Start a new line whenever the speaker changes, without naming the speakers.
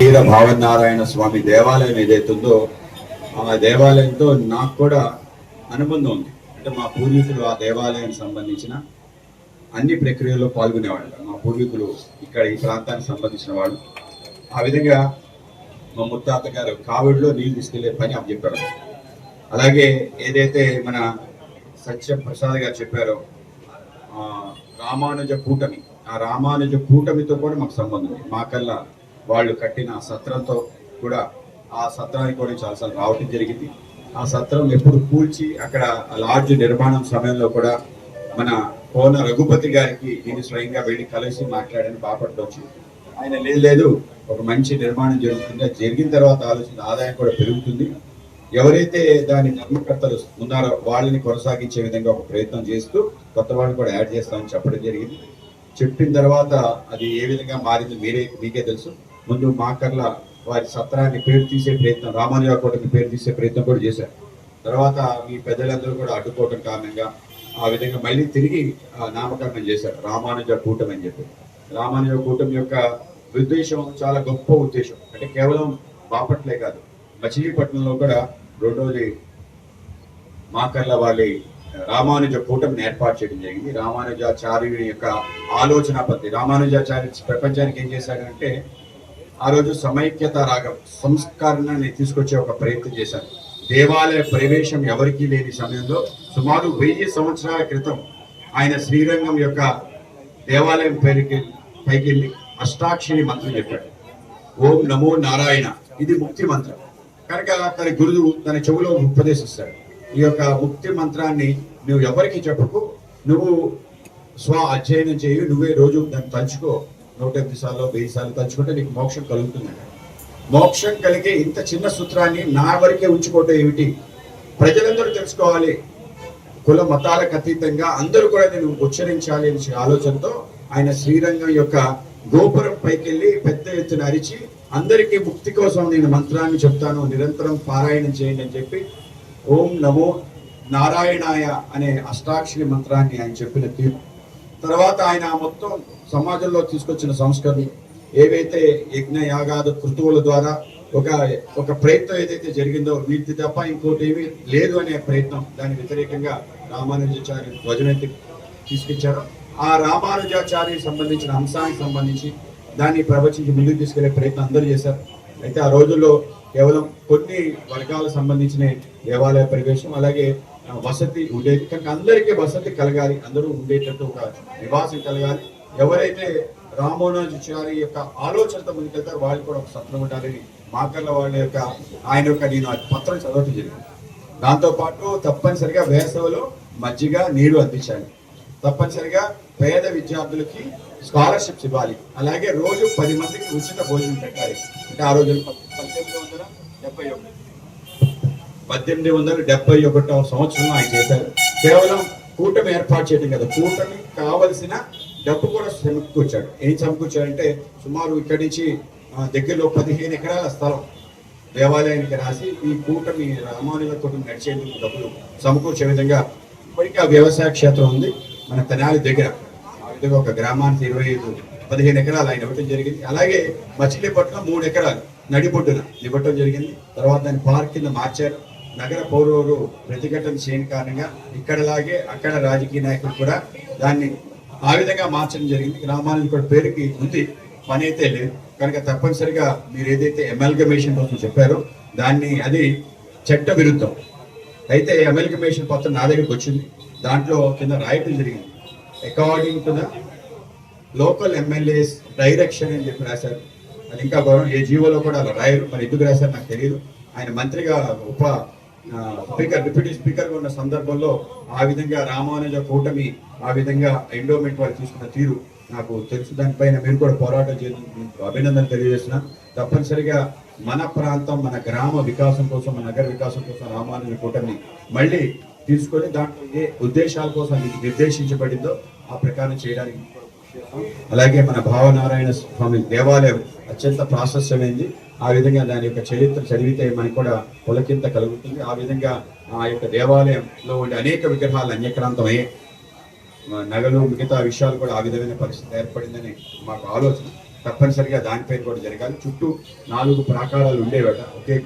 వీర భావనారాయణ స్వామి దేవాలయం ఏదైతుందో ఆ దేవాలయంతో నాకు కూడా అనుబంధం ఉంది. అంటే మా పూర్వీకులు ఆ దేవాలయానికి సంబంధించిన అన్ని ప్రక్రియల్లో పాల్గొనేవాళ్ళు. మా పూర్వీకులు ఇక్కడ ఈ ప్రాంతానికి సంబంధించిన వాళ్ళు. ఆ విధంగా మా ముత్తాత గారు కావిడిలో నీళ్ళు తీసుకెళ్ళే పని అప్పు చెప్పారు. అలాగే ఏదైతే మన సత్య ప్రసాద్ గారు చెప్పారో రామానుజ కూటమి ఆ రామానుజ కూటమితో కూడా మాకు సంబంధం ఉంది. మాకల్లా వాళ్ళు కట్టిన సత్రంతో కూడా ఆ సత్రానికి కూడా చాలాసార్లు రావటం జరిగింది. ఆ సత్రం ఎప్పుడు కూల్చి అక్కడ లాడ్జ్ నిర్మాణం సమయంలో కూడా మన కోన రఘుపతి గారికి నేను స్వయంగా వెళ్ళి కలిసి మాట్లాడని బాపట్లోంచి ఆయన లేదు లేదు ఒక మంచి నిర్మాణం జరుగుతుంది? జరిగిన తర్వాత ఆలోచన ఆదాయం కూడా పెరుగుతుంది. ఎవరైతే దాని ధర్మకర్తలు ఉన్నారో వాళ్ళని కొనసాగించే విధంగా ఒక ప్రయత్నం చేస్తూ కొత్త వాళ్ళని కూడా యాడ్ చేస్తామని చెప్పడం జరిగింది. చెప్పిన తర్వాత అది ఏ విధంగా మారింది మీరే మీకే తెలుసు. ముందు మాకర్ల వారి సత్రాన్ని పేరు తీసే ప్రయత్నం రామానుజ కోటకి పేరు తీసే ప్రయత్నం కూడా చేశారు. తర్వాత మీ పెద్దలందరూ కూడా అడ్డుకోవటం కారణంగా ఆ విధంగా మళ్ళీ తిరిగి నామకరణం చేశారు. రామానుజ కూటమి అని చెప్పి. రామానుజ కూటమి యొక్క ఉద్దేశం చాలా గొప్ప ఉద్దేశం. అంటే కేవలం బాపట్లే కాదు మచిలీపట్నంలో కూడా రెండోది మాకర్ల వాళ్ళి రామానుజ కూటమిని ఏర్పాటు చేయడం జరిగింది. రామానుజాచార్యుని యొక్క ఆలోచన పద్ధతి రామానుజాచార్య ప్రపంచానికి ఏం చేశారంటే ఆ రోజు సమైక్యత రాగం సంస్కరణని తీసుకొచ్చే ఒక ప్రయత్నం చేశారు దేవాలయ ప్రవేశం ఎవరికీ లేని సమయంలో సుమారు వెయ్యి సంవత్సరాల క్రితం ఆయన శ్రీరంగం యొక్క దేవాలయం పైకి పైకి వెళ్ళి అష్టాక్షరి మంత్రం చెప్పాడు. ఓం నమో నారాయణ ఇది ముక్తి మంత్రం. కనుక తన గురువు తన చెవులో ఉపదేశిస్తాడు ఈ యొక్క ముక్తి మంత్రాన్ని నువ్వు ఎవరికి చెప్పకు నువ్వు స్వ అధ్యయనం చేయి నువ్వే రోజు దాన్ని తలుచుకో నూట ఎనిమిది సార్లు వెయ్యి సార్లు తలుచుకుంటే నీకు మోక్షం కలుగుతుంది. మోక్షం కలిగే ఇంత చిన్న సూత్రాన్ని నా వరకే ఉంచుకోవటం ఏమిటి? ప్రజలందరూ తెలుసుకోవాలి. కుల మతాలకు అతీతంగా అందరూ కూడా నేను ఉచ్చరించాలి అనే ఆలోచనతో ఆయన శ్రీరంగం యొక్క గోపురం పైకెళ్ళి పెద్ద ఎత్తున అరిచి అందరికీ ముక్తి కోసం నేను మంత్రాన్ని చెప్తాను నిరంతరం పారాయణం చేయండి అని చెప్పి ఓం నమో నారాయణాయ అనే అష్టాక్షరి మంత్రాన్ని ఆయన చెప్పిన తీరు. తర్వాత ఆయన మొత్తం సమాజంలో తీసుకొచ్చిన సంస్కరణ ఏవైతే యజ్ఞ యాగాద కృతువుల ద్వారా ఒక ఒక ప్రయత్నం ఏదైతే జరిగిందో వీటి తప్ప ఇంకోటి ఏమీ లేదు అనే ప్రయత్నం దాని వ్యతిరేకంగా రామానుజాచార్య ధ్వజనెత్తి తీసుకొచ్చారు. ఆ రామానుజాచార్య సంబంధించిన అంశానికి సంబంధించి దాన్ని ప్రవచించి ముందుకు తీసుకెళ్ళే ప్రయత్నం అందరూ చేశారు. అయితే ఆ రోజుల్లో కేవలం కొన్ని వర్గాలకు సంబంధించిన దేవాలయ ప్రవేశం అలాగే వసతి ఉండేది కనుక అందరికీ వసతి కలగాలి అందరూ ఉండేటట్టు ఒక నివాసం కలగాలి. ఎవరైతే రామోనాచారి యొక్క ఆలోచనతో ముందుకెళ్తారో వాళ్ళు కూడా ఒక సత్రం ఉండాలని మాకర్ల వాళ్ళ యొక్క ఆయన యొక్క నేను పత్రం చదవటం జరిగింది. దాంతోపాటు తప్పనిసరిగా వేసవిలో మజ్జిగ నీరు అందించాలి. తప్పనిసరిగా పేద విద్యార్థులకి స్కాలర్షిప్స్ ఇవ్వాలి. అలాగే రోజు పది మందికి ఉచిత భోజనం పెట్టాలి. అంటే ఆ రోజు పద్దెనిమిది వందల డెబ్బై ఒకటి. పద్దెనిమిది వందల డెబ్బై ఒకటవ సంవత్సరంలో ఆయన చేశారు. కేవలం కూటమి ఏర్పాటు చేయడం కదా. కూటమి కావలసిన డబ్బు కూడా సమకూర్చాడు ఏం సమకూర్చాడంటే సుమారు ఇక్కడి నుంచి దగ్గరలో పదిహేను ఎకరాల స్థలం దేవాలయానికి రాసి ఈ కూటమి రామానుజ కూటమి నడిచేందుకు డబ్బులు సమకూర్చే విధంగా ఇప్పటికీ ఆ వ్యవసాయ క్షేత్రం ఉంది. మన తెనాలి దగ్గర ఆ విధంగా ఒక గ్రామానికి ఇరవై ఐదు పదిహేను ఎకరాలు ఆయన ఇవ్వటం జరిగింది. అలాగే మచిలీపట్నం మూడు ఎకరాలు నడిబొడ్డున ఇవ్వటం జరిగింది. తర్వాత దాన్ని పార్క్ కింద మార్చారు. నగర పౌరులు ప్రతిఘటన చేయని కారణంగా ఇక్కడలాగే అక్కడ రాజకీయ నాయకులు కూడా దాన్ని ఆ విధంగా మార్చడం జరిగింది. గ్రామానికి కూడా పేరుకి ఉంది. పని అయితే లేదు. కనుక తప్పనిసరిగా మీరు ఏదైతే ఎమల్గమేషన్ కోసం చెప్పారో దాన్ని అది చట్ట విరుద్ధం. అయితే అమెరికమేషన్ పత్రం నా దగ్గరికి వచ్చింది. దాంట్లో కింద రాయటం జరిగింది. According to the local MLAs direction అని చెప్పి రాశారు. అది ఇంకా గౌరవం ఏ జీవోలో కూడా అలా రాయరు. మరి ఎందుకు రాశారు నాకు తెలియదు ఆయన మంత్రిగా ఉప స్పీకర్ డిప్యూటీ స్పీకర్గా ఉన్న సందర్భంలో ఆ విధంగా రామానుజ కూటమి ఆ విధంగా ఎండోమెంట్ వాళ్ళు తీసుకున్న తీరు నాకు తెలుసు. దానిపైన మీరు కూడా పోరాటం చేసి అభినందన తెలియజేస్తున్నాను తప్పనిసరిగా మన ప్రాంతం మన గ్రామ వికాసం కోసం మన నగర వికాసం కోసం రామానుజ కూటమి మళ్ళీ తీసుకొని దాంట్లో ఏ ఉద్దేశాల కోసం నిర్దేశించబడిందో ఆ ప్రకారం చేయడానికి అలాగే మన భావనారాయణ స్వామి దేవాలయం అత్యంత ప్రాశస్యమైంది. ఆ విధంగా దాని యొక్క చరిత్ర చదివితే మనకి కూడా పులకింత కలుగుతుంది. ఆ విధంగా ఆ యొక్క దేవాలయంలో ఉండే అనేక విగ్రహాలు అన్యక్రాంతమయ్యాయి. నగలు మిగతా విషయాలు కూడా ఆ విధమైన పరిస్థితి ఏర్పడిందని మాకు ఆలోచన. తప్పనిసరిగా దానిపైన కూడా జరగాలి. చుట్టూ నాలుగు ప్రాకారాలు ఉండేవట. ఒకే